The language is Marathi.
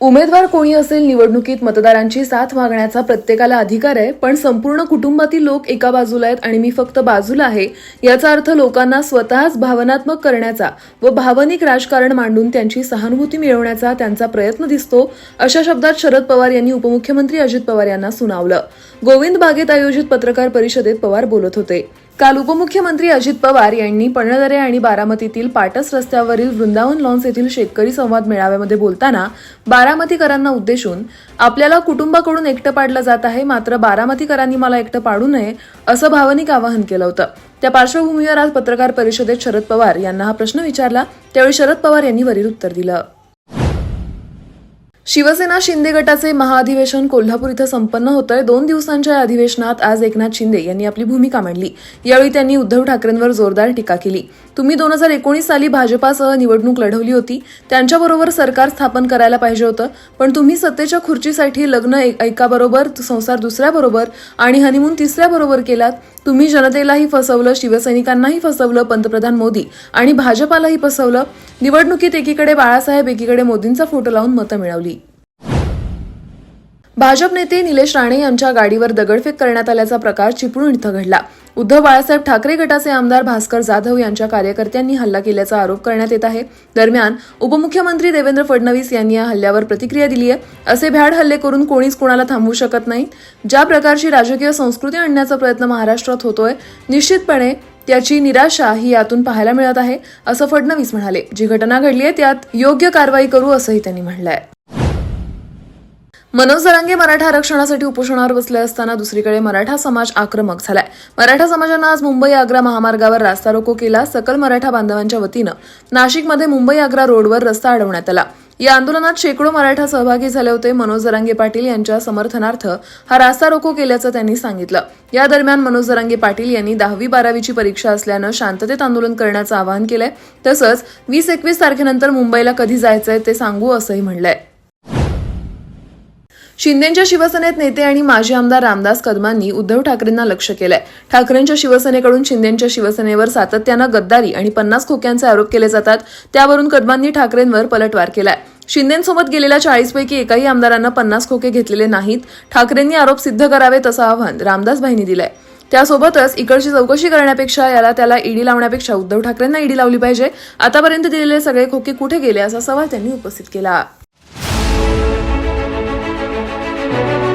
उमेदवार कोणी असेल निवडणुकीत मतदारांची साथ मागण्याचा प्रत्येकाला अधिकार आहे पण संपूर्ण कुटुंबातील लोक एका बाजूला आहेत आणि मी फक्त बाजूला आहे याचा अर्थ लोकांना स्वतःच भावनात्मक करण्याचा व भावनिक राजकारण मांडून त्यांची सहानुभूती मिळवण्याचा त्यांचा प्रयत्न दिसतो अशा शब्दात शरद पवार यांनी उपमुख्यमंत्री अजित पवार यांना सुनावलं. गोविंद बागेत आयोजित पत्रकार परिषदेत पवार बोलत होते. काल उपमुख्यमंत्री अजित पवार यांनी पणदरे आणि बारामतीतील पाटस रस्त्यावरील वृंदावन लॉन्स येथील शेतकरी संवाद मेळाव्यामध्ये बोलताना बारामतीकरांना उद्देशून आपल्याला कुटुंबाकडून एकटं पाडलं जात आहे मात्र बारामतीकरांनी मला एकटं पाडू नये असं भावनिक आवाहन केलं होतं. त्या पार्श्वभूमीवर आज पत्रकार परिषदेत शरद पवार यांना हा प्रश्न विचारला. त्यावेळी शरद पवार यांनी वरील उत्तर दिलं. शिवसेना शिंदे गटाचे महाअधिवेशन कोल्हापूर इथं संपन्न होत आहे दोन दिवसांच्या या अधिवेशनात आज एकनाथ शिंदे यांनी आपली भूमिका मांडली. यावेळी त्यांनी उद्धव ठाकरेंवर जोरदार टीका केली. तुम्ही दोन हजार एकोणीस साली भाजपासह निवडणूक लढवली होती. त्यांच्याबरोबर सरकार स्थापन करायला पाहिजे होतं. पण तुम्ही सत्तेच्या खुर्चीसाठी लग्न एकाबरोबर संसार दुसऱ्याबरोबर आणि हनीमून तिसऱ्याबरोबर केलात. तुम्ही जनतेलाही फसवलं शिवसैनिकांनाही फसवलं पंतप्रधान मोदी आणि भाजपालाही फसवलं. निवडणुकीत एकीकडे बाळासाहेब एकीकडे मोदींचा फोटो लावून मतं मिळवली. भाजप नेते निलेश राणे यांच्या गाडीवर दगडफेक करण्यात आल्याचा प्रकार चिपळूण इथं घडला. उद्धव बाळासाहेब ठाकरे गटाचे आमदार भास्कर जाधव यांच्या कार्यकर्त्यांनी हल्ला केल्याचा आरोप करण्यात येत आहे. दरम्यान उपमुख्यमंत्री देवेंद्र फडणवीस यांनी या हल्ल्यावर प्रतिक्रिया दिली आहे. असे भ्याड हल्ले करून कोणीच कोणाला थांबवू शकत नाही. ज्या प्रकारची राजकीय संस्कृती आणण्याचा प्रयत्न महाराष्ट्रात होतोय निश्चितपणे त्याची निराशा ही यातून पाहायला मिळत आहे असं फडणवीस म्हणाले. जी घटना घडली आहे त्यात योग्य कारवाई करू असंही त्यांनी म्हणलंय मनोज जरांगे मराठा आरक्षणासाठी उपोषणावर बसले असताना दुसरीकडे मराठा समाज आक्रमक झालाय. मराठा समाजानं आज मुंबई आग्रा महामार्गावर रास्ता रोको केला. सकल मराठा बांधवांच्या वतीनं नाशिकमध्ये मुंबई आग्रा रोडवर रस्ता अडवण्यात आला. या आंदोलनात शेकडो मराठा सहभागी झाले होते. मनोज जरांगे पाटील यांच्या समर्थनार्थ हा रास्ता रोको केल्याचं त्यांनी सांगितलं. या दरम्यान मनोज जरांगे पाटील यांनी दहावी बारावीची परीक्षा असल्यानं शांततेत आंदोलन करण्याचं आवाहन केलंय. तसंच वीस एकवीस तारखेनंतर मुंबईला कधी जायचंय ते सांगू असंही म्हणलंय. शिंदेच्या शिवसेनेत नेते आणि माजी आमदार रामदास कदमांनी उद्धव ठाकरेंना लक्ष केलंय. ठाकरेंच्या शिवसेनेकडून शिंदेच्या शिवसेनेवर सातत्यानं गद्दारी आणि पन्नास खोक्यांचे आरोप केले जातात त्यावरून कदमांनी ठाकरेंवर पलटवार केलाय. शिंदेसोबत गेलेल्या चाळीसपैकी एकाही आमदारांना पन्नास खोके घेतलेले नाहीत. ठाकरेंनी आरोप सिद्ध करावेत असं आवाहन रामदास भाईंनी दिलंय. त्यासोबतच इकडची चौकशी करण्यापेक्षा याला त्याला ईडी लावण्यापेक्षा उद्धव ठाकरेंना ईडी लावली पाहिजे. आतापर्यंत दिलेले सगळे खोके कुठे गेले असा सवाल त्यांनी उपस्थित केला. Thank you.